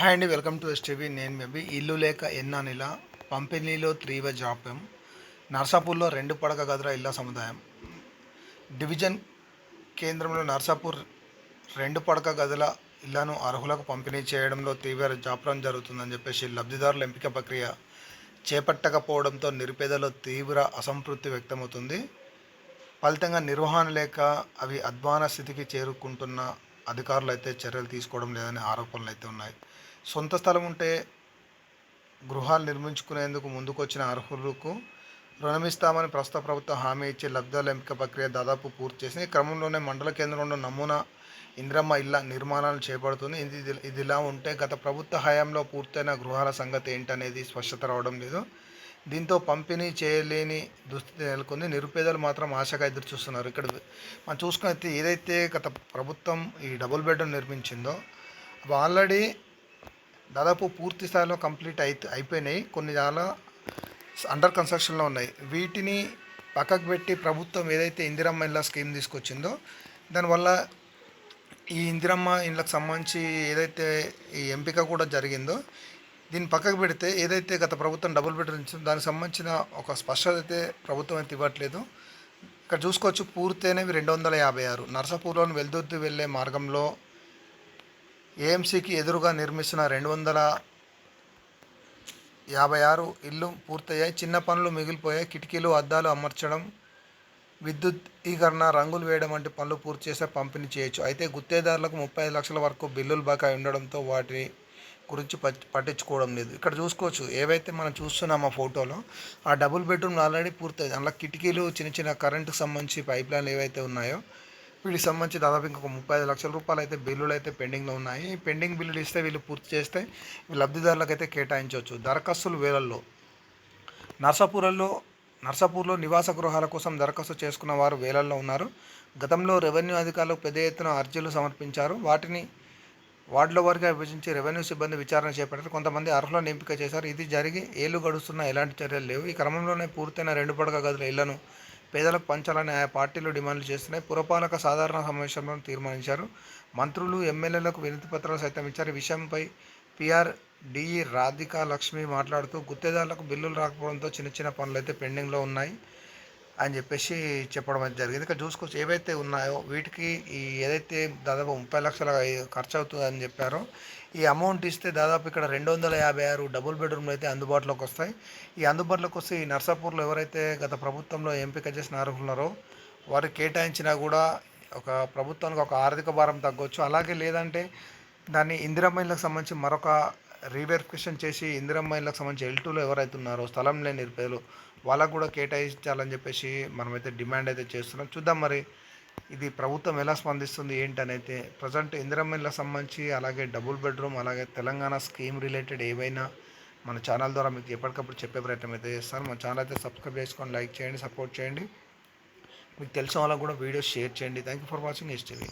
Hi అండి welcome to STV నేను maybe ఇల్లు లేక ఎన్నానిలా పంపిణీలో త్రీవ జాప్యం. నర్సాపూర్లో రెండు పడక గదుల ఇళ్ళ సముదాయం. డివిజన్ కేంద్రంలో నర్సాపూర్ రెండు పడక గదుల ఇళ్ళను అర్హులకు పంపిణీ చేయడంలో తీవ్ర జాప్యం జరుగుతుందని చెప్పేసి లబ్ధిదారుల ఎంపిక ప్రక్రియ చేపట్టకపోవడంతో నిరుపేదలో తీవ్ర అసంతృప్తి వ్యక్తమవుతుంది. ఫలితంగా నిర్వహణ లేక అవి అధ్వాన స్థితికి చేరుకుంటున్న అధికారులు అయితే చర్యలు తీసుకోవడం లేదనే ఆరోపణలు అయితే ఉన్నాయి. సొంత స్థలం ఉంటే గృహాలు నిర్మించుకునేందుకు ముందుకొచ్చిన అర్హులకు రుణమిస్తామని ప్రస్తుత ప్రభుత్వం హామీ ఇచ్చి లబ్ధాల ఎంపిక ప్రక్రియ దాదాపు పూర్తి చేసింది. ఈ క్రమంలోనే మండల కేంద్రంలో నమూనా ఇంద్రమ్మ ఇళ్ళ నిర్మాణాలు చేపడుతుంది. ఇది ఇది- ఇదిలా ఉంటే గత ప్రభుత్వ హయాంలో పూర్తయిన గృహాల సంగతి ఏంటనేది స్పష్టత రావడం లేదు. దీంతో పంపిణీ చేయలేని దుస్థితి నెలకొంది. నిరుపేదలు మాత్రం ఆశగా ఎదురు చూస్తున్నారు. ఇక్కడ మనం చూసుకున్నైతే ఏదైతే గత ప్రభుత్వం ఈ డబుల్ బెడ్రూమ్ నిర్మించిందో అవి ఆల్రెడీ దాదాపు పూర్తి స్థాయిలో కంప్లీట్ అయి అయిపోయినాయి. కొన్ని చాలా అండర్ కన్స్ట్రక్షన్లో ఉన్నాయి. వీటిని పక్కకు పెట్టి ప్రభుత్వం ఏదైతే ఇందిరమ్మ ఇళ్ళ స్కీమ్ తీసుకొచ్చిందో దానివల్ల ఈ ఇందిరమ్మ ఇళ్ళకి సంబంధించి ఏదైతే ఈ ఎంపిక కూడా జరిగిందో దీన్ని పక్కకు పెడితే ఏదైతే గత ప్రభుత్వం డబుల్ బెడ్రూమ్ ఇచ్చిందో దానికి సంబంధించిన ఒక స్పష్టత అయితే ప్రభుత్వం అయితే ఇవ్వట్లేదు. ఇక్కడ చూసుకోవచ్చు పూర్తయినవి రెండు వందల యాభై ఆరు. నర్సాపూర్లోని వెల్దుర్తి వెళ్ళే మార్గంలో ఏఎంసీకి ఎదురుగా నిర్మిస్తున్న రెండు వందల యాభై ఆరు ఇల్లు పూర్తయ్యాయి. చిన్న పనులు మిగిలిపోయాయి. కిటికీలు అద్దాలు అమర్చడం విద్యుద్దీకరణ రంగులు వేయడం వంటి పనులు పూర్తి చేస్తే పంపిణీ చేయొచ్చు. అయితే గుత్తేదారులకు ముప్పై ఐదు లక్షల వరకు బిల్లులు బకాయి ఉండడంతో వాటి గురించి పట్టించుకోవడం లేదు. ఇక్కడ చూసుకోవచ్చు. ఏవైతే మనం చూస్తున్నాం ఆ ఫోటోలో ఆ డబుల్ బెడ్రూమ్ ఆల్రెడీ పూర్తయింది. అందులో కిటికీలు చిన్న చిన్న కరెంటుకు సంబంధించి పైప్ లైన్లు ఏవైతే ఉన్నాయో వీటికి సంబంధించి దాదాపు ఇంకొక ముప్పై ఐదు లక్షల రూపాయలు అయితే బిల్లులు అయితే పెండింగ్లో ఉన్నాయి. పెండింగ్ బిల్లులు ఇస్తే వీళ్ళు పూర్తి చేస్తే లబ్ధిదారులకు అయితే కేటాయించవచ్చు. దరఖాస్తులు వేలల్లో. నర్సాపూర్లో నర్సాపూర్లో నివాస గృహాల కోసం దరఖాస్తు చేసుకున్న వారు వేలల్లో ఉన్నారు. గతంలో రెవెన్యూ అధికారులు పెద్ద ఎత్తున అర్జీలు సమర్పించారు. వాటిని వార్డుల వారిగా విభజించి రెవెన్యూ సిబ్బంది విచారణ చేపట్టారు. కొంతమంది అర్హులను ఎంపిక చేశారు. ఇది జరిగి ఏళ్ళు గడుస్తున్న ఎలాంటి చర్యలు లేవు. ఈ క్రమంలోనే పూర్తయిన రెండు పడక గదుల ఇళ్ళను పేదలకు పంచాలని ఆయా పార్టీలు డిమాండ్లు చేస్తున్నాయి. పురపాలక సాధారణ సమావేశంలో తీర్మానించారు. మంత్రులు ఎమ్మెల్యేలకు వినతి పత్రాలు సైతం ఇచ్చారు. ఈ విషయంపై పిఆర్ డిఈ రాధికా లక్ష్మి మాట్లాడుతూ గుత్తేదారులకు బిల్లులు రాకపోవడంతో చిన్న చిన్న పనులు అయితే పెండింగ్లో ఉన్నాయి. అని చెప్పేసి చెప్పడం అయితే జరిగింది. ఇక్కడ చూసుకోవచ్చు ఏవైతే ఉన్నాయో వీటికి ఈ ఏదైతే దాదాపు ముప్పై లక్షల ఖర్చు అవుతుంది అని చెప్పారో ఈ అమౌంట్ ఇస్తే దాదాపు ఇక్కడ రెండు వందల యాభై ఆరు డబుల్ బెడ్రూమ్లు అయితే అందుబాటులోకి వస్తాయి. ఈ అందుబాటులోకి వస్తే ఈ నర్సాపూర్లో ఎవరైతే గత ప్రభుత్వంలో ఎంపిక చేసిన అర్హులున్నారో వారికి కేటాయించినా కూడా ఒక ప్రభుత్వానికి ఒక ఆర్థిక భారం తగ్గొచ్చు. అలాగే లేదంటే దాన్ని ఇందిరా మహిళలకు సంబంధించి మరొక రీవెరిఫికేషన్ చేసి ఇందిరమ్మ ఇళ్ళకి సంబంధించి ఎల్ టూలో ఎవరైతే ఉన్నారో స్థలం లేని నిరుపేదలు వాళ్ళకు కూడా కేటాయించాలని చెప్పేసి మనమైతే డిమాండ్ అయితే చేస్తున్నాం. చూద్దాం మరి ఇది ప్రభుత్వం ఎలా స్పందిస్తుంది ఏంటనైతే అయితే ప్రజెంట్ ఇందిరమ్మ ఇళ్ళకి సంబంధించి అలాగే డబుల్ బెడ్రూమ్ అలాగే తెలంగాణ స్కీమ్ రిలేటెడ్ ఏవైనా మన ఛానల్ ద్వారా మీకు ఎప్పటికప్పుడు చెప్పే ప్రయత్నం అయితే చేస్తాను. మన ఛానల్ అయితే సబ్స్క్రైబ్ చేసుకొని లైక్ చేయండి సపోర్ట్ చేయండి. మీకు తెలిసిన వాళ్ళకు కూడా వీడియోస్ షేర్ చేయండి. Thank you for watching STV